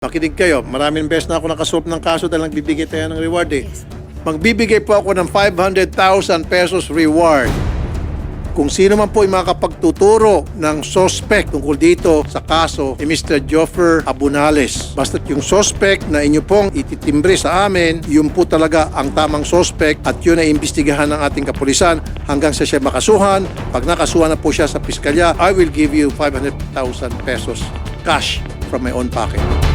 Makinig kayo, maraming beses na ako nakasolve ng kaso dahil nagbibigay tayo ng reward eh. Magbibigay po ako ng 500,000 pesos reward. Kung sino man po yung makakapagtuturo ng suspect tungkol dito sa kaso ni Mr. Joffer Abunales. Basta't yung suspect na inyo pong ititimbre sa amin, yun po talaga ang tamang suspect at yun ay imbestigahan ng ating kapulisan hanggang sa siya makasuhan. Pag nakasuhan na po siya sa piskalya, I will give you 500,000 pesos cash from my own pocket.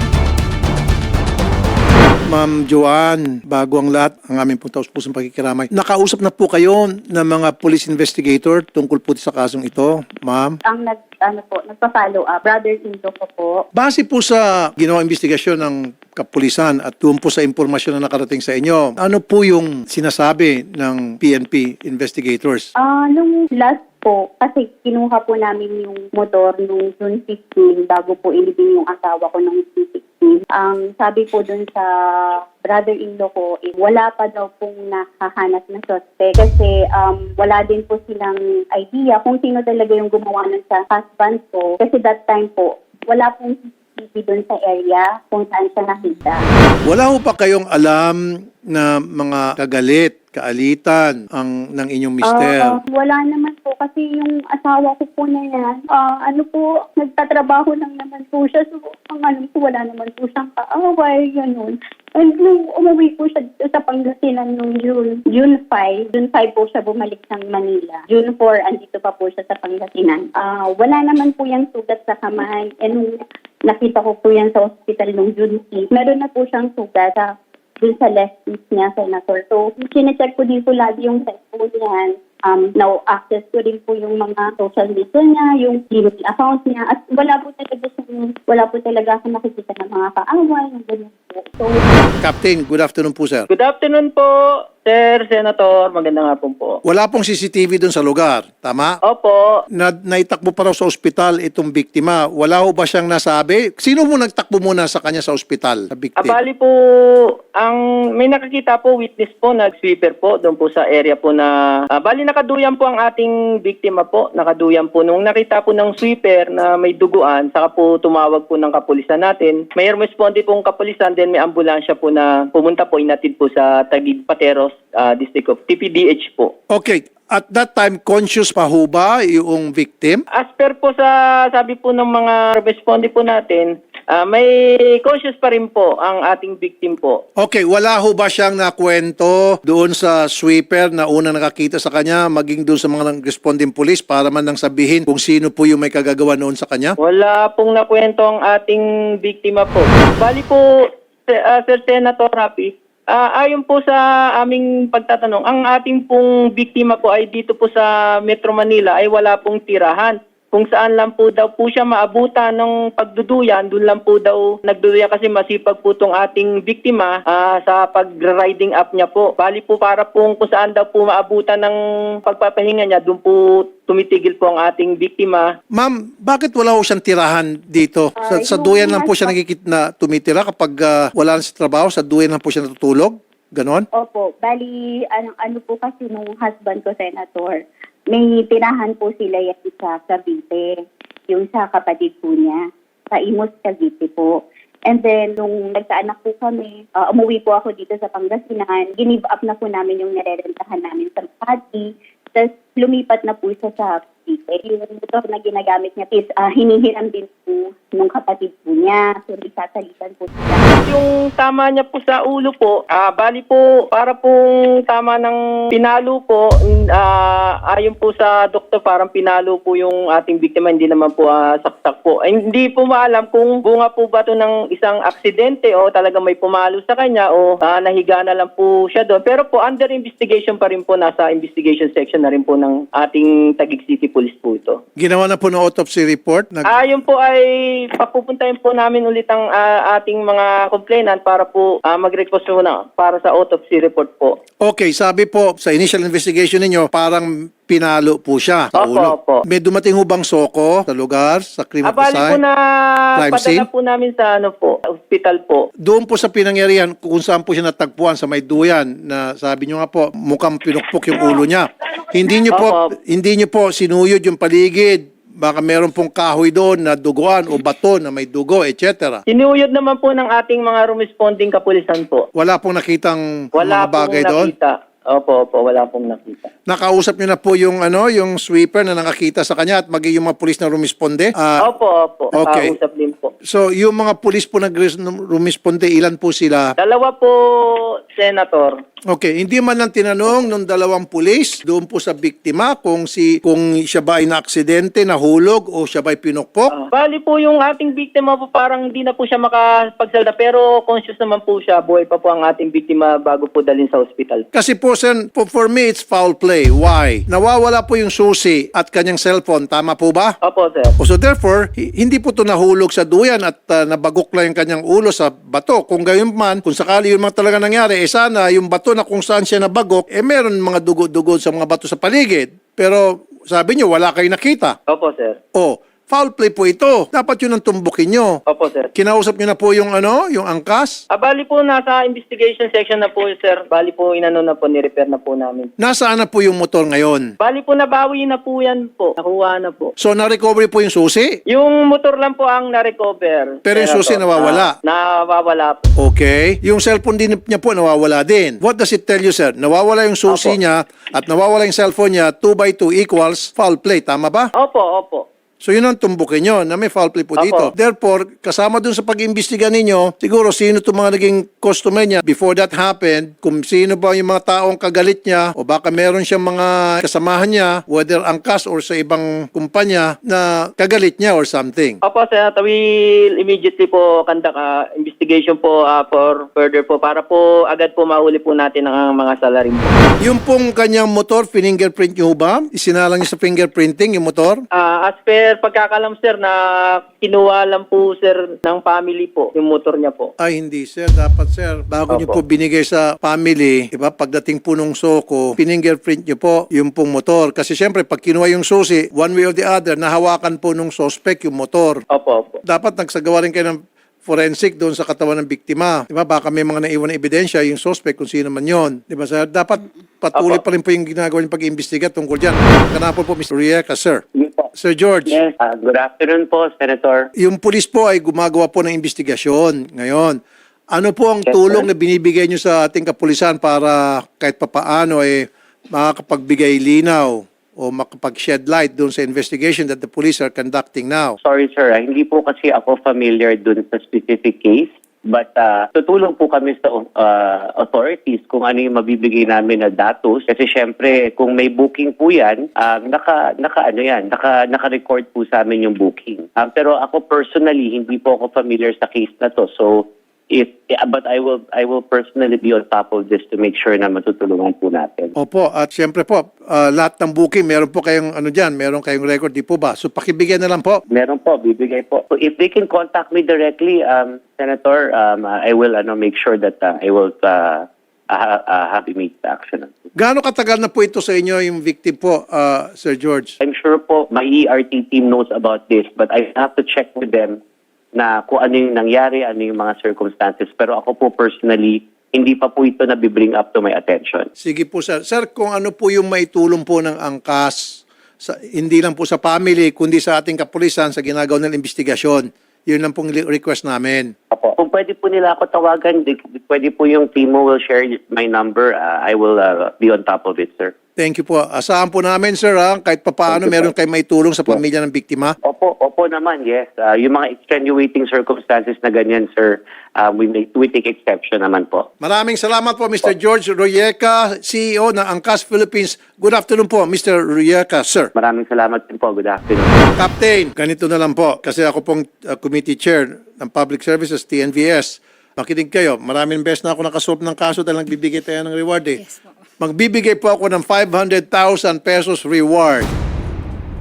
Ma'am Joanne, bago ang lahat, ang aming pong taus-pusong pagkikiramay. Nakausap na po kayo ng mga police investigator tungkol po sa kasong ito, ma'am. ang nag ano po, nagpa-follow up, brother-in-law ko po. Base po sa ginawang investigasyon ng kapulisan at doon po sa impormasyon na nakarating sa inyo, ano po yung sinasabi ng PNP investigators? Ah, nung last po, kasi kinuha po namin yung motor nung June 15 bago po ilibing yung asawa ko nung June 16. Ang sabi po dun sa brother-in-law ko, eh, wala pa daw pong nakahanap na suspect kasi um, wala din po silang idea kung sino talaga yung gumawa nun sa husband ko. Kasi that time po, wala pong CCTV dun sa area kung saan siya nakita. Wala ho pa kayong alam na mga kagalit, kaalitan ang ng inyong mister? Ah, wala naman po kasi yung asawa ko po na yan, ah, ano po, nagtatrabaho lang naman po siya. So, ang ano po, wala naman po siyang kaaway, ganun. And nung umuwi po siya dito sa Pangasinan nung June, June 5, June 5 po siya bumalik ng Manila. June 4, andito pa po siya sa Pangasinan. Ah, wala naman po yung sugat sa kamay. And nakita ko po yan sa hospital nung June 6. Meron na po siyang sugat sa dun sa left wrist niya, Senator. So, sinecheck ko din po lagi yung cellphone niyan. Um, now, access ko din po yung mga social media niya, yung Gmail account niya. At wala po talaga siyang, wala po talaga ako nakikita ng mga kaaway, ng. So, Captain, good afternoon po sir. Good afternoon po, Sir Senator. Magandang hapon po. Wala pong CCTV doon sa lugar, tama? Opo, na naitakbo pa raw sa ospital itong biktima. Wala ho ba siyang nasabi? Sino mo nagtakbo muna sa kanya sa ospital? Sa biktima? abali po, ang may nakakita po, witness po, nag-sweeper po, doon po sa area po na, abali nakaduyan po ang ating biktima po, nakaduyan po. Nung nakita po ng sweeper na may duguan, saka po tumawag po ng kapulisan natin. May responde po ang kapulisan, then may ambulansya po na pumunta po, inatid po sa Taguig Pateros ah, District of TPDH po. Okay. At that time, conscious pa ho ba yung victim? As per po sa sabi po ng mga responde po natin, ah, may conscious pa rin po ang ating victim po. Okay, wala ho ba siyang nakwento doon sa sweeper na unang nakakita sa kanya, maging doon sa mga responding police para man nang sabihin kung sino po yung may kagagawa noon sa kanya? Wala pong nakwento ang ating biktima po. Bali po, Ah, Sir Senator Rapi, ah, ayon po sa aming pagtatanong, ang ating pong biktima po ay dito po sa Metro Manila ay wala pong tirahan. Kung saan lang po daw po siya maabutan ng pagduduyan, doon lang po daw nagduduyan kasi masipag po itong ating biktima ah, sa pag-riding up niya po. Bali po para po kung saan daw po maabutan ng pagpapahinga niya, doon po tumitigil po ang ating biktima. Ma'am, bakit wala ho siyang tirahan dito? Sa, sa duyan lang po siya nagkikit na tumitira kapag ah, wala na sa trabaho, sa duyan lang po siya natutulog? Ganon? opo, bali, ano, ano po kasi nung husband ko, Senator, may tirahan po sila yan sa Cavite, yung sa kapatid po niya, sa Imos, Cavite po. And then, nung nagkaanak po kami, ah, umuwi po ako dito sa Pangasinan, ginive up na po namin yung nirerentahan namin sa Makati. Tapos, lumipat na po siya sa Cavite. Yung motor na ginagamit niya is ah, hinihiram din po nung kapatid po niya. So, isasalitan po sila. Yung tama niya po sa ulo po, ah, bali po, para pong tama ng pinalo po, ah, ayon po sa doktor, parang pinalo po yung ating biktima, hindi naman po ah, saksak po. Ay, hindi po maalam kung bunga po ba to ng isang aksidente o talaga may pumalo sa kanya o ah, nahiga na lang po siya doon. Pero po, under investigation pa rin po, nasa investigation section na rin po ng ating Taguig City Police po ito. Ginawa na po ng autopsy report? Nag- Ah, yun po ay papupuntahin po namin ulit ang ah, ating mga complainant para po ah, mag-request po na para sa autopsy report po. Okay, sabi po sa initial investigation ninyo, parang pinalo po siya sa Opo, ulo. opo. May dumating hubang soko sa lugar, sa crime of Abali po design? na Crime padala scene? po namin sa ano po, hospital po. Doon po sa pinangyarihan, kung saan po siya natagpuan sa may duyan, na sabi nyo nga po, mukhang pinukpok yung ulo niya. Hindi nyo po, Opo. hindi nyo po sinuyod yung paligid, baka meron pong kahoy doon na duguan o bato na may dugo, etc. Sinuyod naman po ng ating mga responding kapulisan po. Wala pong nakitang Wala mga bagay pong doon? nakita. Opo, opo, wala pong nakita. Nakausap niyo na po yung ano, yung sweeper na nakakita sa kanya at maging yung mga pulis na rumisponde? Ah, opo, opo. okay. Nakausap din po. so, yung mga pulis po nag-rumisponde, ilan po sila? Dalawa po, Senator. Okay, hindi man lang tinanong nung dalawang pulis doon po sa biktima kung si kung siya ba ay naaksidente, nahulog o siya ba ay pinukpok. Ah, bali po yung ating biktima po parang hindi na po siya makapagsalda pero conscious naman po siya. Buhay pa po ang ating biktima bago po dalhin sa ospital. Kasi po, sen, po, for me, it's foul play. Why? Nawawala po yung susi at kanyang cellphone. Tama po ba? Opo, sir. O so therefore, hi- hindi po ito nahulog sa duyan at uh, nabagok lang yung kanyang ulo sa bato. Kung gayon man, kung sakali yun man talaga nangyari, eh sana yung bato na kung saan siya nabagok, eh meron mga dugo-dugo sa mga bato sa paligid. Pero sabi niyo, wala kayo nakita. Opo, sir. O, foul play po ito. Dapat yun ang tumbukin nyo. Opo, sir. Kinausap niyo na po yung ano, yung angkas? Ah, bali po nasa investigation section na po, sir. Bali po inano na po, ni-repair na po namin. Nasaan na po yung motor ngayon? Bali po nabawi na po yan po. Nakuha na po. So, na-recovery po yung susi? Yung motor lang po ang na-recover. Pero yung susi nawawala? Ah, nawawala po. Okay. Yung cellphone din niya po nawawala din. What does it tell you, sir? Nawawala yung susi Opo. niya at nawawala yung cellphone niya, 2 by 2 equals foul play. Tama ba? Opo, opo. So yun ang tumbukin nyo na may foul play po Opo. dito. Therefore, kasama dun sa pag-imbestiga ninyo, siguro sino itong mga naging customer niya before that happened, kung sino ba yung mga taong kagalit niya o baka meron siyang mga kasamahan niya, whether angkas or sa ibang kumpanya na kagalit niya or something. Opo, Senator, we will immediately po conduct ah, investigation po ah, for further po para po agad po mahuli po natin ang mga salarin po. Yung pong kanyang motor, fingerprint niyo ba? Isinalang niyo sa fingerprinting yung motor? Ah, as per pagkakalam sir na kinuha lang po sir ng family po yung motor niya po. Ay, hindi sir. Dapat sir, bago niyo po Opo. binigay sa family, iba, pagdating po nung soko, fingerprint niyo po yung pong motor. Kasi syempre, pag kinuha yung susi, one way or the other, nahawakan po nung suspect yung motor. Opo, opo. Dapat nagsagawa rin kayo ng forensic doon sa katawan ng biktima. Di ba? Baka may mga naiwan na ebidensya yung suspect kung sino man yon. Di ba sir? Dapat patuloy Opo. pa rin po yung ginagawa yung pag-iimbestiga tungkol dyan. Kanapon po, Mr. Rieka, sir. Yun po. Sir George. Yes, ah, good afternoon po, Senator. Yung pulis po ay gumagawa po ng investigasyon ngayon. Ano po ang Yes, tulong sir. na binibigay nyo sa ating kapulisan para kahit papaano eh makakapagbigay linaw o makapag-shed light doon sa investigation that the police are conducting now? Sorry, sir. Hindi po kasi ako familiar dun sa specific case. But ah, tutulong po kami sa ah, authorities kung ano yung mabibigay namin na datos. Kasi syempre, kung may booking po yan, ah, naka, naka, ano yan, naka, naka-record po sa amin yung booking. Ah, pero ako personally, hindi po ako familiar sa case na to. So, if, yeah, but I will, I will personally be on top of this to make sure na matutulungan po natin. Opo, at syempre po, ah, lahat ng booking, meron po kayong ano dyan, meron kayong record, di po ba? So pakibigyan na lang po. Meron po, bibigay po. So if they can contact me directly, um, Senator, um, I will ano, make sure that uh, I will uh, uh, uh, have immediate action. Gaano katagal na po ito sa inyo yung victim po, ah, Sir George? I'm sure po my ERT team knows about this, but I have to check with them na kung ano yung nangyari, ano yung mga circumstances. Pero ako po personally, hindi pa po ito nabibring up to my attention. Sige po sir. Sir, kung ano po yung maitulong po ng angkas, sa, hindi lang po sa family, kundi sa ating kapulisan sa ginagawa ng investigasyon. Yun lang pong request namin. Opo. Kung pwede po nila ako tawagan, pwede po yung team mo will share my number. Uh, I will uh, be on top of it, sir. Thank you po. Asahan po namin sir ha, kahit papaano po. meron kayo maitulong sa pamilya ng biktima. Opo, opo naman, yes. Ah, yung mga extenuating circumstances na ganyan, sir, ah, we, may, we take exception naman po. Maraming salamat po Mr. George Royeka, CEO ng Angkas Philippines. Good afternoon po Mr. Royeka, sir. Maraming salamat din po. Good afternoon. Captain, ganito na lang po. Kasi ako pong uh, committee chair ng Public Services, TNVS. Makinig kayo. Maraming beses na ako nakasolve ng kaso dahil nagbibigay tayo ng reward eh. Magbibigay po ako ng 500,000 pesos reward.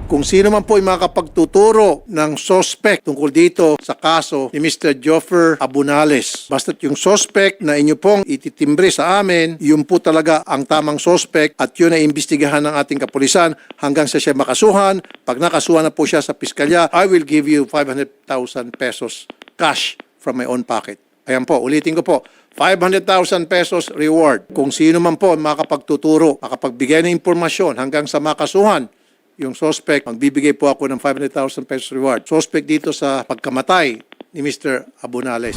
Kung sino man po yung makapagtuturo ng suspect tungkol dito sa kaso ni Mr. Joffer Abunales. Basta't yung suspect na inyo pong ititimbre sa amin, yun po talaga ang tamang suspect at yun ay imbestigahan ng ating kapulisan hanggang sa siya makasuhan. Pag nakasuhan na po siya sa piskalya, I will give you 500,000 pesos cash from my own pocket. Ayan po, ulitin ko po. 500,000 pesos reward. Kung sino man po makapagtuturo, makapagbigay ng impormasyon hanggang sa makasuhan yung suspect, magbibigay po ako ng 500,000 pesos reward. Suspect dito sa pagkamatay ni Mr. Abunales.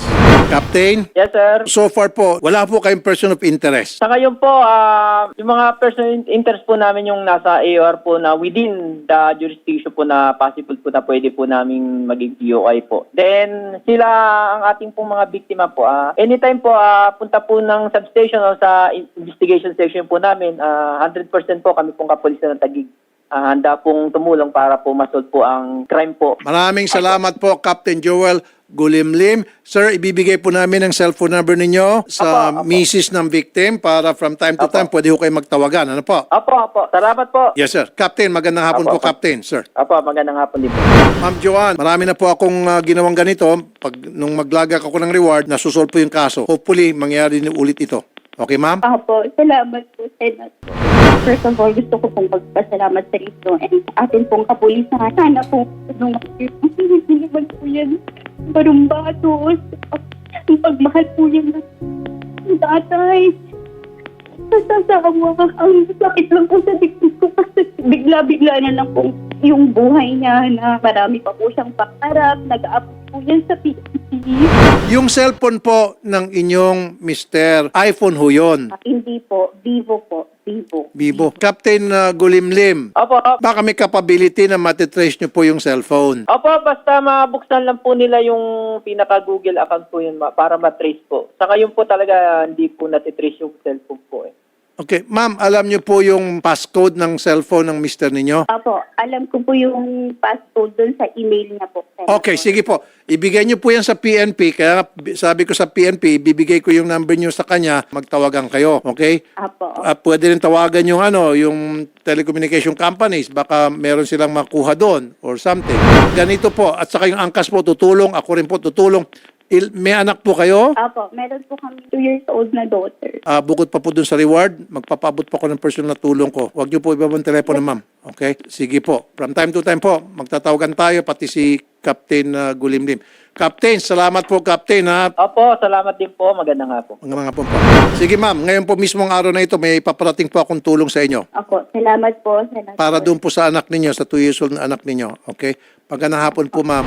Captain, Yes, sir. so far po, wala po kayong person of interest. Sa ngayon po, ah, yung mga person interest po namin yung nasa AOR po na within the jurisdiction po na possible po na pwede po namin maging POI po. Then, sila ang ating pong mga biktima po. ah, anytime po, ah, punta po ng substation o sa investigation section po namin, ah, 100% po kami pong kapulisan ng Tagig. Ah, handa pong tumulong para po masolve po ang crime po. Maraming salamat po, Captain Joel Gulimlim. Sir, ibibigay po namin ang cellphone number ninyo sa Apo, apo. misis ng victim para from time to Apo. time pwede ho kayo magtawagan. Ano po? Apo, apo. Salamat po. Yes, sir. Captain, magandang hapon Apo, po, apo. Captain, sir. Apo, magandang hapon din po. Ma'am Joanne, marami na po akong ah, ginawang ganito. Pag nung maglagak ako ng reward, nasusolve po yung kaso. Hopefully, mangyari ulit ito. Okay, ma'am? Opo, salamat po, Senator. First of all, gusto ko pong magpasalamat sa inyo and atin pong kapulisan. Sana po, nung naman po yan, barumbatos, ang pagmahal po yan ng tatay. Nasasawa, ang sakit lang po sa dikit ko kasi bigla-bigla na lang po yung buhay niya na marami pa po siyang pangarap, nag-aapos po yan sa Yung cellphone po ng inyong Mr. iPhone ho yun. Ah, Hindi po, Vivo po, Vivo. Bibo. Captain uh, Gulimlim, apo. baka may capability na matitrace nyo po yung cellphone. Opo, basta mabuksan lang po nila yung pinaka-Google account po yun ma- para matrace po. Sa ngayon po talaga hindi po natitrace yung cellphone po eh. Okay, ma'am, alam nyo po yung passcode ng cellphone ng mister ninyo? Apo, alam ko po yung passcode doon sa email niya po. Senator. Okay, sige po. Ibigay nyo po yan sa PNP. Kaya bi- sabi ko sa PNP, bibigay ko yung number nyo sa kanya, magtawagan kayo. Okay? Apo. Ah, pwede rin tawagan yung ano, yung telecommunication companies. Baka meron silang makuha doon or something. Ganito po. At saka yung angkas po, tutulong. Ako rin po tutulong. Il- may anak po kayo? Apo, meron po kami 2 years old na daughter. Ah, bukod pa po dun sa reward, magpapaabot po ako ng personal na tulong ko. Huwag niyo po ibabang telepono, ma'am. Okay? Sige po. From time to time po, magtatawagan tayo, pati si Captain uh, Gulimlim. Captain, salamat po, Captain, ha? Opo, salamat din po. Magandang hapon. Mga mga po po. Sige, ma'am. Ngayon po mismong araw na ito, may paparating po akong tulong sa inyo. Apo, salamat po, Senator. Para doon po sa anak ninyo, sa 2 years old na anak ninyo. Okay? Pagandang hapon po, ma'am.